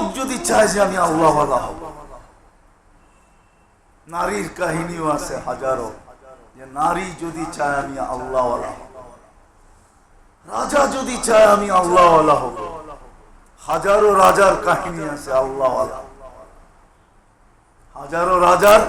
যুবক যদি চায় যে আমি আল্লাহ হব। নারীর কাহিনীও আছে হাজারো, যে নারী যদি চায় আমি আল্লাহ হব। রাজা যদি চায় আমি আল্লাহ হব। হাজারো রাজার কাহিনী আছে আল্লাহ হাজারো রাজার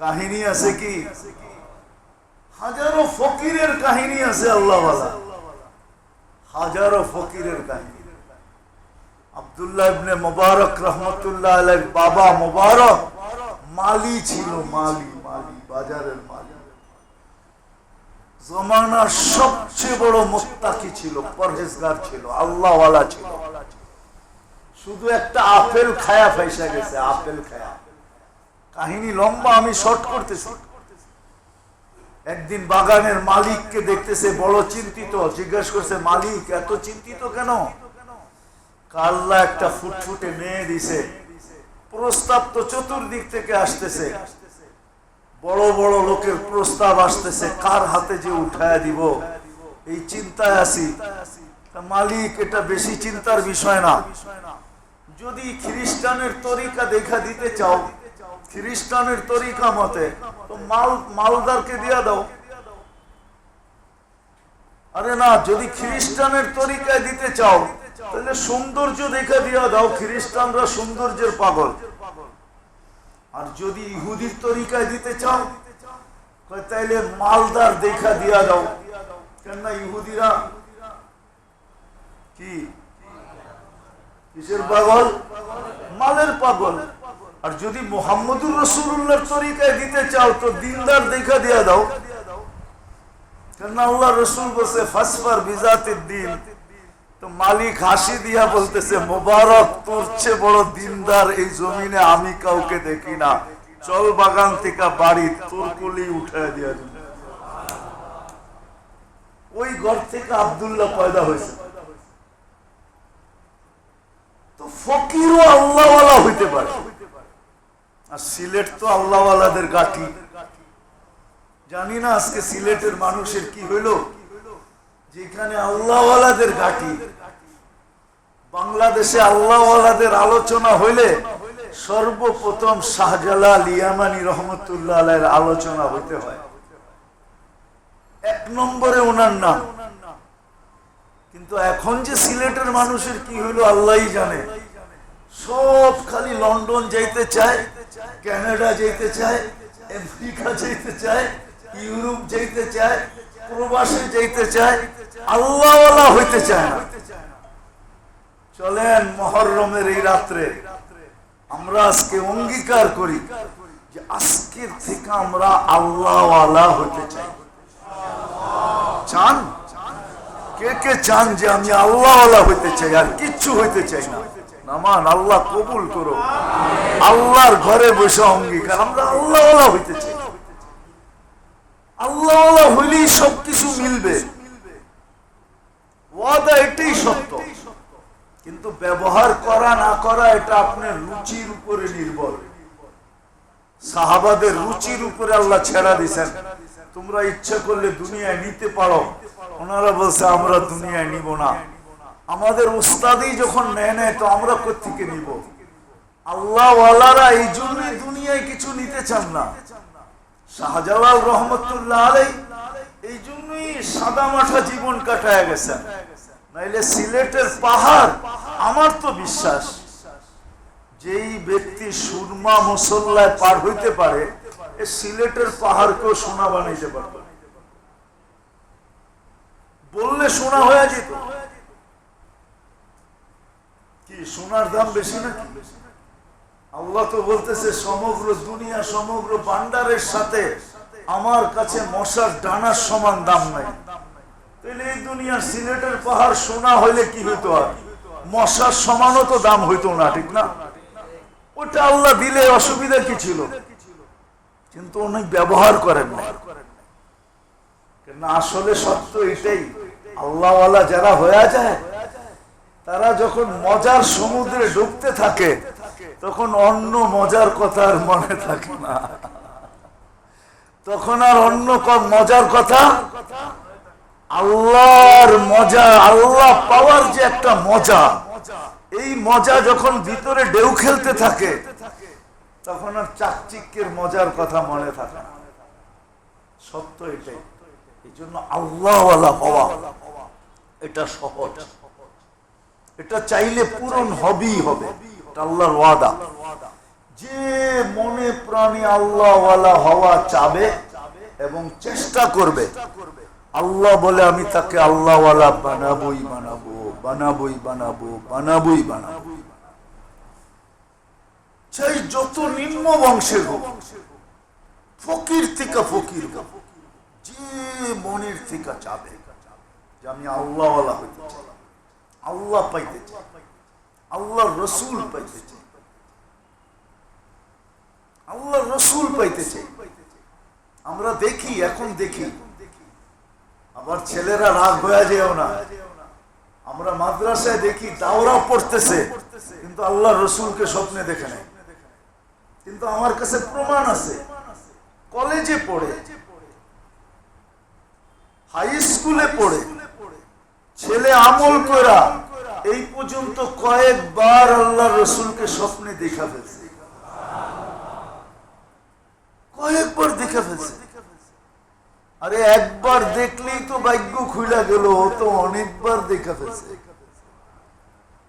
কাহিনী আছে কি? হাজারো ফকিরের কাহিনী আছে আল্লাহ হাজারো ফকিরের কাহিনী। আব্দুল্লাহ ইবনে মোবারক রহমতুল্লাহ আলাইহির বাবা মোবারক মালি ছিল, মালি মালি, বাজারের মালি জমানার সবচেয়ে বড় মোত্তাকি ছিল, পরহেজগার ছিল, আল্লাহওয়ালা ছিল। শুধু একটা আপেল খায়া ফাইসা গেছে, আপেল খায়া। কাহিনী লম্বা, আমি শর্ট করতেছি। একদিন বাগানের মালিককে দেখতেছে, বড় চিন্তিত, জিজ্ঞেস করছে, মালিক, এত চিন্তিত কেন? কাল্লা একটা ফুটফুটে মেয়ে দিছে। প্রস্তাব তো চতুর্দিক থেকে আসতেছে। বড় বড় লোকের প্রস্তাব আসতেছে, কার হাতে যে উঠায় দিব? এই চিন্তায় আছি। মালিক, এটা বেশি চিন্তার বিষয় না। যদি খ্রিস্টানের তরিকা দেখা দিতে চাও, খ্রিস্টানের তরিকা মতে, তো মাল, মালদারকে দিয়া দাও। আরে না, যদি খ্রিস্টানের তরিকায় দিতে চাও তাহলে সৌন্দর্য দেখা দিয়া দাও, খ্রিস্টানরা সৌন্দর্যের পাগল। আর যদি ইহুদির তরিকায় দিতে চাও তাইলে মালদার দেখা দিয়া দাও। ইহুদিরা কি? কিসের পাগল? মালের পাগল। আর যদি মোহাম্মদুর রসুল্লাহর তরিকায় দিতে চাও, তো দিনদার দেখা দিয়া দাও। কেননা আল্লাহ রসুল বসে ফাসফার বিজাতের দিন। মালিক হাসি দিয়া বলতেছে, মোবারক তোর চেয়ে বড় দিনদার এই জমিনে আমি কাউকে দেখি না। চল বাগান থেকে বাড়ি, তোর কুলি উঠে দিয়া দিল ওই ঘর থেকে আবদুল্লাহ পয়দা হয়েছে। তো ফকিরও আল্লাহওয়ালা হইতে পারে। আর সিলেট তো আল্লাহওয়ালাদের গাঠি জানি না আজকে সিলেটের মানুষের কি হইল। যেখানে আল্লাহওয়ালাদের ঘাটি, বাংলাদেশে আল্লাহওয়ালাদের আলোচনা হইলে সর্বপ্রথম শাহজালাল ইয়ামানি রহমতুল্লাহ আলোচনা হইতে হয়। এক নম্বরে নাম। কিন্তু এখন যে সিলেটের মানুষের কি হইল আল্লাহই জানে। সব খালি লন্ডন যাইতে চায়, ক্যানাডা যাইতে চায়, আমেরিকা যাইতে চায়, ইউরোপ যাইতে চায় প্রবাসে যাইতে চায়, আল্লাহওয়ালা হইতে চায় না। চলেন মহরমের এই রাত্রে আমরা আজকে অঙ্গীকার করি যে আজকের থেকে আমরা হইতে চাই। চান? কে কে চান যে আমি আল্লাহওয়ালা হইতে চাই আর কিচ্ছু হইতে চাই না? নামান, আল্লাহ কবুল করো আল্লাহর ঘরে বসে অঙ্গীকার, আমরা আল্লাহওয়ালা হইতে চাই। আল্লাহ সবকিছু মিলবে। ওয়াদা এটাই সত্য। কিন্তু ব্যবহার করা, না করা, এটা আপনার রুচির উপরে নির্ভর। সাহাবাদের রুচির উপরে আল্লাহ ছেড়া দিছেন। তোমরা ইচ্ছা করলে দুনিয়ায় নিতে পারো। ওনারা বলছে, আমরা দুনিয়ায় নিব না। আমাদের উস্তাদি যখন নেয় নেয়, তো আমরা কোথেকে নিব? আল্লাহওয়ালারা এই জন্যই দুনিয়ায় কিছু নিতে চান না। শাহজালাল রহমতুল্লাহ আলাই এই জন্যই সাদা মাঠা জীবন কাটায় গেছেন। নাইলে সিলেটের পাহাড়, আমার তো বিশ্বাস, যেই ব্যক্তি সুরমা মুসল্লায় পার হইতে পারে, এ সিলেটের পাহাড়কেও সোনা বানাইতে পারবে বললে সোনা হয়ে যেত। কি, সোনার দাম বেশি নাকি? আল্লাহ তো বলতেছে, সমগ্র দুনিয়া, সমগ্র বান্ডারের সাথে আমার কাছে মশার ডানার সমান দাম নাই। তাহলে এই দুনিয়ার সিলেটের পাহাড় সোনা হইলে কি হইতো আর? মশার সমানও তো দাম হইতো না, ঠিক না? ওটা আল্লাহ দিলে অসুবিধা কি ছিল? কিন্তু অনেক ব্যবহার করেন না আসলে সত্য এটাই, আল্লাহওয়ালা যারা হয়ে যায়, তারা যখন মজার সমুদ্রে ডুবতে থাকে তখন অন্য মজার কথা আর মনে থাকে না। তখন আর অন্য মজার কথা? আল্লাহর মজা, আল্লাহ পাওয়ার যে একটা মজা, এই মজা যখন ভিতরে ঢেউ খেলতে থাকে, তখন আর চাকচিক্যের মজার কথা মনে থাকে না। সত্য এটাই। এই জন্য আল্লাহওয়ালা হওয়া, এটা সহজ। এটা চাইলে পূরণ হবেই হবে। আল্লাহর ওয়াদা। যে মনে প্রাণে হওয়া চাবে এবং চেষ্টা করবে, আল্লাহ বলে আমি তাকে বানাবই বানাবো বানাবই বানাবো বানাবই বানাবো। চাই যত নিম্ন বংশের হোক, ফকির থেকে ফকির হোক, যে মনের থেকে চাবে যে আমি আল্লাহওয়ালা হইতে আল্লাহ পাইতে চাই। আল্লাহ রসুল পাইতে চাই আল্লাহ রসুল পাইতে চাই আমরা দেখি, এখন দেখি। আবার ছেলেরা রাগ হয়ে যেও না। আমরা মাদ্রাসায় দেখি, দাওরা পড়তেছে। কিন্তু আল্লাহ রসুলকে স্বপ্নে দেখে নেয় কিন্তু আমার কাছে প্রমাণ আছে। কলেজে পড়ে। হাই স্কুলে পড়ে। ছেলে আমল করা এই পর্যন্ত কয়েকবার আল্লাহ রসুলকে স্বপ্নে দেখা ফেলছে। কয়েকবার দেখা ফেলছে। আরে একবার দেখলেই তো ভাগ্য খুলে গেল তো অনেকবার দেখা ফেলছে।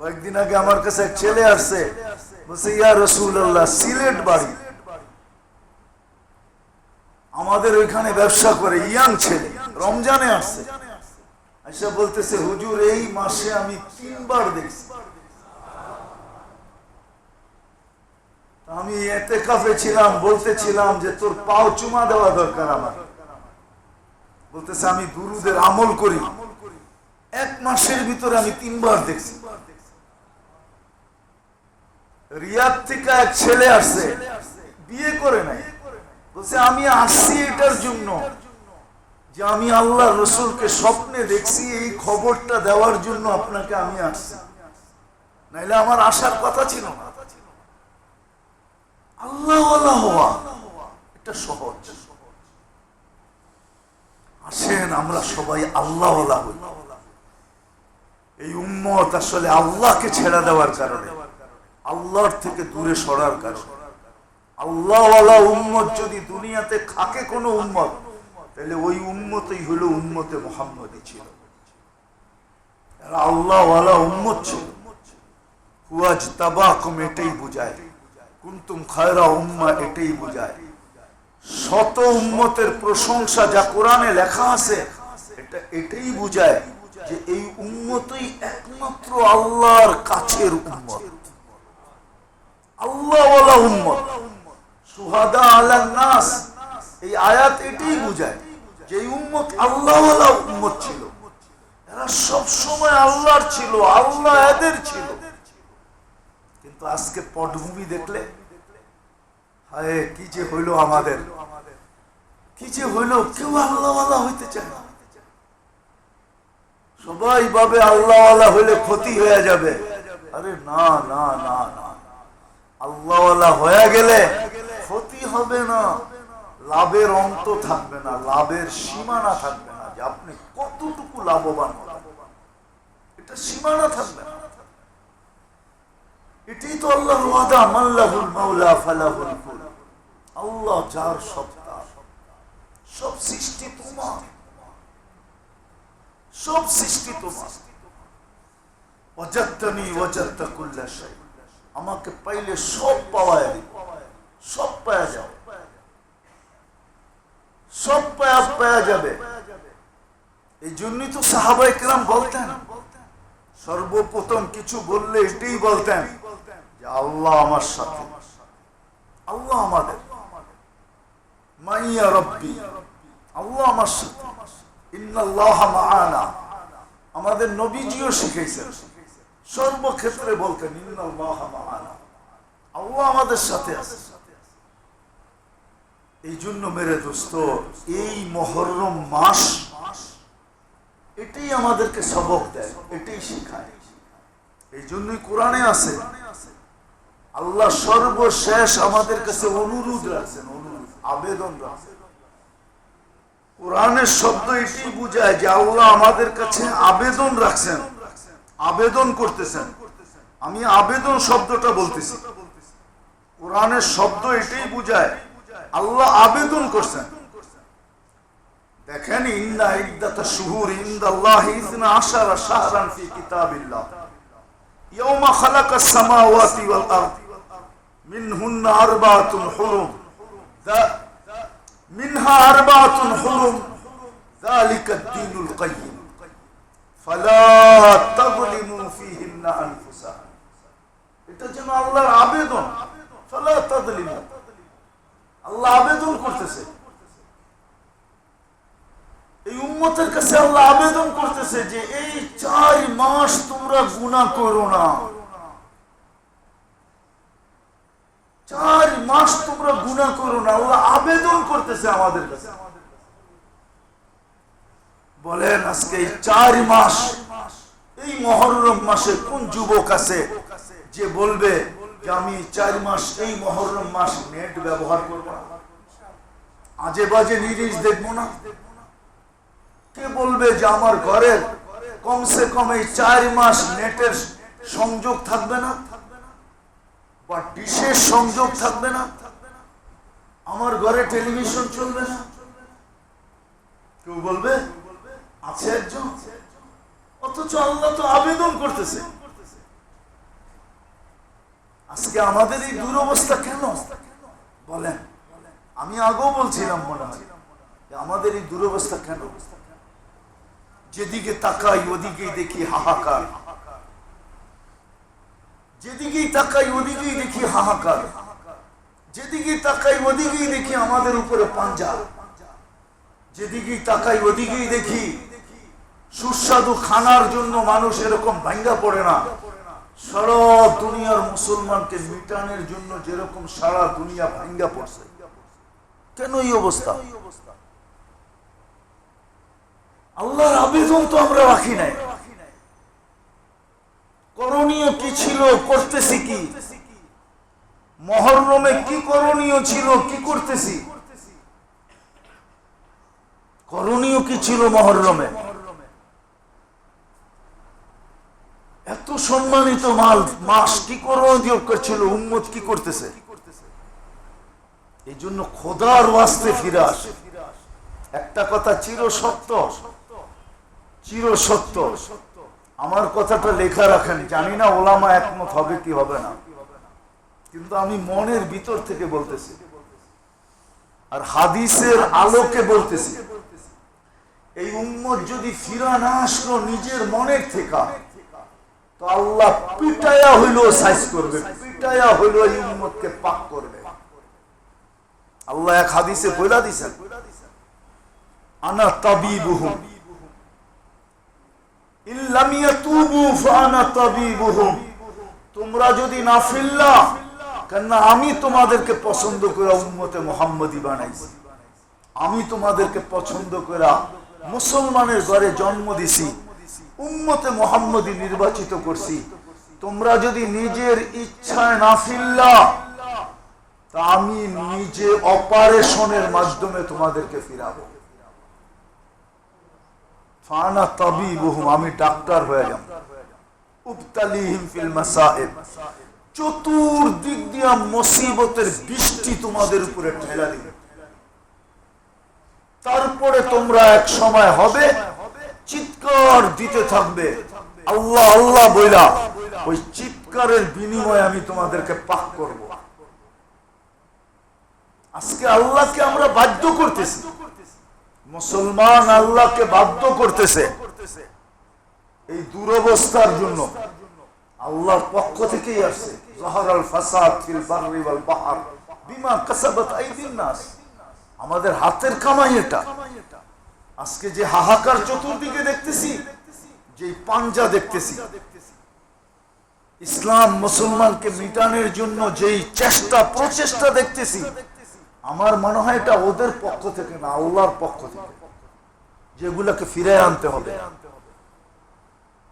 কয়েকদিন আগে আমার কাছে এক ছেলে আসছে, বলছে, ইয়া রসুল আল্লাহ সিলেট বাড়ি। আমাদের ওইখানে ব্যবসা করে, ইয়াং ছেলে, রমজানে আসছে। আচ্ছা বলতেছে, হুজুর, এই মাসে আমি তিনবার দেখছি। আমি এতে কাফে ছিলাম, বলতেছিলাম যে তোর পাও চুমা দেওয়া দরকার আমার। বলতেছে, আমি দুরুদের আমল করি। এক মাসের ভিতরে আমি তিনবার দেখছি। রিয়াদ থেকে এক ছেলে আসছে, বিয়ে করে নাই। বলছে, আমি আসছি এটার জন্য। যে আমি আল্লাহ রসুলকে স্বপ্নে দেখছি, এই খবরটা দেওয়ার জন্য আপনাকে আমি আসছি। নাইলে আমার আসার কথা ছিল না। আল্লাহ হওয়া এটা সহজ। আসেন আমরা সবাই আল্লাহ হই। এই উম্মত আসলে আল্লাহকে ছেড়ে দেওয়ার কারণে, আল্লাহর থেকে দূরে সরার কারণে। আল্লাহওয়ালা উম্মত যদি দুনিয়াতে থাকে কোনো উম্মত তাহলে ওই উম্মতই হলো উম্মতে মোহাম্মদই ছিল। এটাই বুঝায়। এই একমাত্র আল্লাহর কাছের উম্মত। আল্লাহওয়ালা উম্মত। সুহাদা আলান নাস এই আয়াত এটাই বুঝায়। যে উম্মত আল্লাহওয়ালা উম্মত ছিল। এরা সব সময় আল্লাহর ছিল, আল্লাহ এদের ছিল। কিন্তু আজকে পটভূমি দেখলে, হায়, কি যে হইল আমাদের। কি যে হইল, কেউ আল্লাহওয়ালা হইতে চায় না। সবাই ভাবে আল্লাহওয়ালা হইলে ক্ষতি হয়ে যাবে। আরে না না না না। আল্লাহওয়ালা হয়ে গেলে ক্ষতি হবে না। লাভের অন্ত থাকবে না, লাভের সীমানা থাকবে না যে আপনি কতটুকু লাভবান এটা সীমানা থাকবে না। এটাই তো আল্লাহর ওয়াদা মাল্লাহুল মাওলা ফালাহুল কুল। আল্লাহ যার সত্তা সব সৃষ্টি তোমার। সব সৃষ্টি তোমার। ওয়াজাত্তানি ওয়াজাত্তা কুল্লা আমাকে পাইলে সব পাওয়া সব পাওয়া যাবে। সব পাওয়া পাওয়া যাবে। এই জন্যই তো সাহাবাই কেরাম বলতেন, সর্বপ্রথম কিছু বললে এটাই বলতেন আল্লাহ আমার সাথে, আল্লাহ আমাদের। মাইয়া রব্বি, আল্লাহ আমার সাথে। ইন্নাল্লাহ মাআনা। আমাদের নবীজিও শিখেছেন সর্বক্ষেত্রে বলতেন, ইন্নাল্লাহ মাআনা। আল্লাহ আমাদের সাথে আছে। এই জন্য মেরে দোস্ত, এই মহরম মাস এটাই আমাদেরকে সবক দেয়, এটাই শিখায়। এই জন্যই কোরআনে আছে, আল্লাহ সর্বশেষ আমাদের কাছে অনুরোধ রাখছেন, অনুরোধ, আবেদন রাখছেন। কোরআনের শব্দ এটাই বুঝায় যে আল্লাহ আমাদের কাছে আবেদন রাখছেন, আবেদন করতেছেন। আমি আবেদন শব্দটা বলতেছি। কোরআনের শব্দ এটাই বুঝায় আল্লাহ আবেদন করছেন দেখেন ইন্না ইদ্দাতা শুহুর ইনদাল্লাহি ইসনা আশারা শাহরান ফি কিতাবিল্লাহ ইয়াউমা খালাকাস সামাওয়াতি ওয়াল আরদ মিনহুন্না আরবাতুন হুরুম দা- মিনহা আরবাতুন হুরুম ذلك الدين القيم فلا تظلموا فيهن انفسكم এটা যেন আল্লাহর আবেদন ফালা তাদলিমু আল্লাহ আবেদন করতেছে। এই উম্মতের কাছে আল্লাহ আবেদন করতেছে যে, এই চার মাস তোমরা গুনাহ করো না। চার মাস তোমরা গুনাহ করো না। আল্লাহ আবেদন করতেছে আমাদের কাছে। বলেন, আজকে এই চার মাস, এই মহরম মাসে কোন যুবক আছে যে বলবে আমি চার মাস এই মহরম মাস নেট ব্যবহার করব না। আজে বাজে নিরিশ দেখব না। কে বলবে যে আমার ঘরের কমসে কম এই চার মাস নেটের সংযোগ থাকবে না? বা ডিশের সংযোগ থাকবে না? আমার ঘরে টেলিভিশন চলবে না? কেউ বলবে, আছে একজন? অথচ আল্লাহ তো আবেদন করতেছে। আজকে আমাদের এই দুরবস্থা কেন? বলেন। আমি আগেও বলছিলাম মনে হয় আমাদের এই দুরবস্থা কেন? যেদিকে তাকাই ওদিকেই দেখি হাহাকার। যেদিকেই তাকাই ওদিকেই দেখি হাহাকার। যেদিকেই তাকাই ওদিকেই দেখি আমাদের উপরে পাঞ্জা। যেদিকেই তাকাই ওদিকেই দেখি সুস্বাদু খানার জন্য মানুষ এরকম ভাঙ্গা পড়ে না। সারা দুনিয়ার মুসলমানকে জন্য যেরকম সারা দুনিয়া ভাঙ্গা পড়ছে কেন এই অবস্থা? আল্লাহর আবেদন তো আমরা রাখি নাই। করণীয় কি ছিল, করতেছি কি? মহরমে কি করণীয় ছিল, কি করতেছি? করণীয় কি ছিল মহরমে এত সম্মানিত মাল, মাস কি করণীয় করছিল, উম্মত কি করতেছে? এই জন্য খোদার ওয়াস্তে ফিরে আসে। একটা কথা চির সত্য চির সত্য। আমার কথাটা লেখা রাখেন, জানি না ওলামা একমত হবে কি হবে না। কিন্তু আমি মনের ভিতর থেকে বলতেছি। আর হাদিসের আলোকে বলতেছি। এই উম্মত যদি ফিরা না আসলো নিজের মনের থেকে তো আল্লাহ পিটায়া হইল সাইজ করবে পিটায়া হইল পাক করবে। আল্লাহ এক হাদিসে বইলা দিছেন, আনা তোমরা যদি না ফিরলা কেন আমি তোমাদেরকে পছন্দ করে উম্মতে মোহাম্মদী বানাইছি। আমি তোমাদেরকে পছন্দ করে মুসলমানের ঘরে জন্ম দিছি। উম্মতে মোহাম্মদী নির্বাচিত করছি। তোমরা যদি নিজের ইচ্ছায় না ফিরলা, তা আমি নিজে অপারেশনের মাধ্যমে তোমাদেরকে ফিরাবো। আমি ডাক্তার হয়ে চতুর্দিক দিয়া মুসিবতের বৃষ্টি তোমাদের উপরে ঠেলা তারপরে তোমরা এক সময় হবে চিৎকার দিতে থাকবে। আল্লাহ আল্লাহ বইলা, ওই চিৎকারের বিনিময়ে আমি তোমাদেরকে পাক করব। আজকে আল্লাহকে আমরা বাধ্য করতেছি। মুসলমান আল্লাহকে বাধ্য করতেছে। এই দুরবস্থার জন্য আল্লাহর পক্ষ থেকেই আসছে। জহরাল ফাসাদ ফিল বাররি ওয়াল বাহর। বিমা কাসাবাত আইদিন নাস। আমাদের হাতের কামাই এটা। আজকে যে হাহাকার চতুর্দিকে দেখতেছি যে পাঞ্জা দেখতেছি, ইসলাম মুসলমানকে মিটানোর জন্য যেই চেষ্টা, প্রচেষ্টা দেখতেছি, আমার মনে হয় এটা ওদের পক্ষ থেকে না, আল্লাহর পক্ষ থেকে, যেগুলোকে ফিরে আনতে হবে।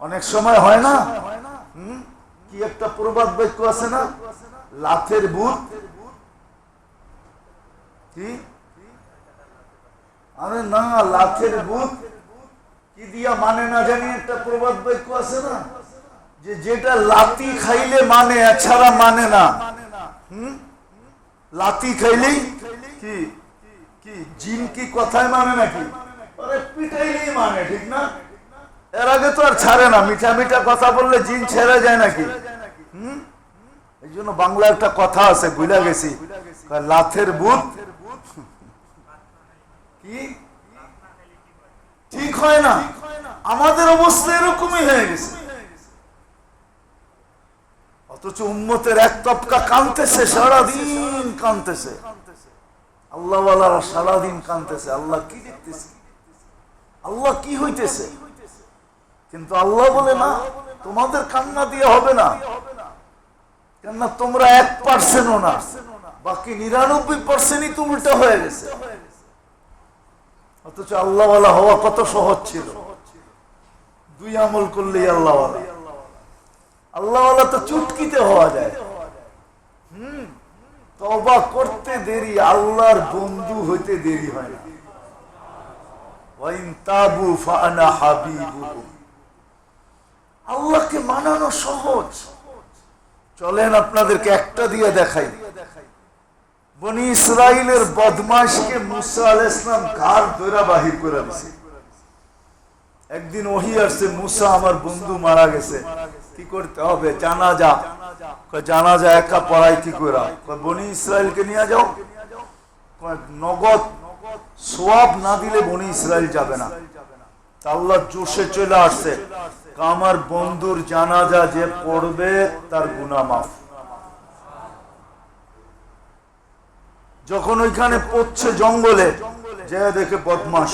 অনেক সময় হয় না? কি একটা প্রবাদ বাক্য আছে না? লাথের ভূত। কি? আরে না লাথের ভূত কি দিয়া মানে না জানি, একটা প্রবাদ বাক্য আছে না? যে যেটা লাতি খাইলে মানে এছাড়া মানে না। হুম? লাতি খাইলেই কি? কি? জিন কি কথায় মানে নাকি? পিটাইলেই মানে ঠিক না? এর আগে তো আর ছাড়ে না, মিঠা মিঠা কথা বললে জিন ছেড়ে যায় নাকি? হুম? এই জন্য বাংলা একটা কথা আছে বুঝা গেছি। লাথের বুথ ঠিক হয় না। আমাদের অবস্থা এরকমই হয়ে গেছে। অথচ উম্মতের এক তপকা কানতেছে, সারাদিন কানতেছে। আল্লাহওয়ালারা সারাদিন কানতেছে। আল্লাহ কি দেখতেছে? আল্লাহ কি হইতেছে? কিন্তু আল্লাহ বলে, না, তোমাদের কান্না দিয়ে হবে না। কেননা তোমরা এক পার্সেন্টও না। বাকি নিরানব্বই পার্সেন্টই তো উল্টা হয়ে গেছে। অথচ আল্লাহওয়ালা হওয়া কত সহজ ছিল। দুই আমল করলেই আল্লাহওয়ালা আল্লাহওয়ালা তো চুটকিতে হওয়া যায়। করতে দেরি, আল্লাহর বন্ধু হইতে দেরি হয় না। আল্লাহকে মানানো সহজ। চলেন আপনাদেরকে একটা দিয়ে দেখাই। বনি ইসরায়েলের মুসা আল ইসলাম বাহির করে দিছে। একদিন ওহি আসছে, মুসা আমার বন্ধু মারা গেছে। কি করতে হবে? জানাজা। কয়, জানাজা একা পড়াই কি করে বনি নিয়ে যাও। নগদ সোয়াব না দিলে বনি ইসরায়েল যাবে না। আল্লাহ জোশে চলে আসছে। আমার বন্ধুর জানাজা যে পড়বে, তার গুনা মাফ। যখন ওইখানে পড়ছে জঙ্গলে যে দেখে বদমাস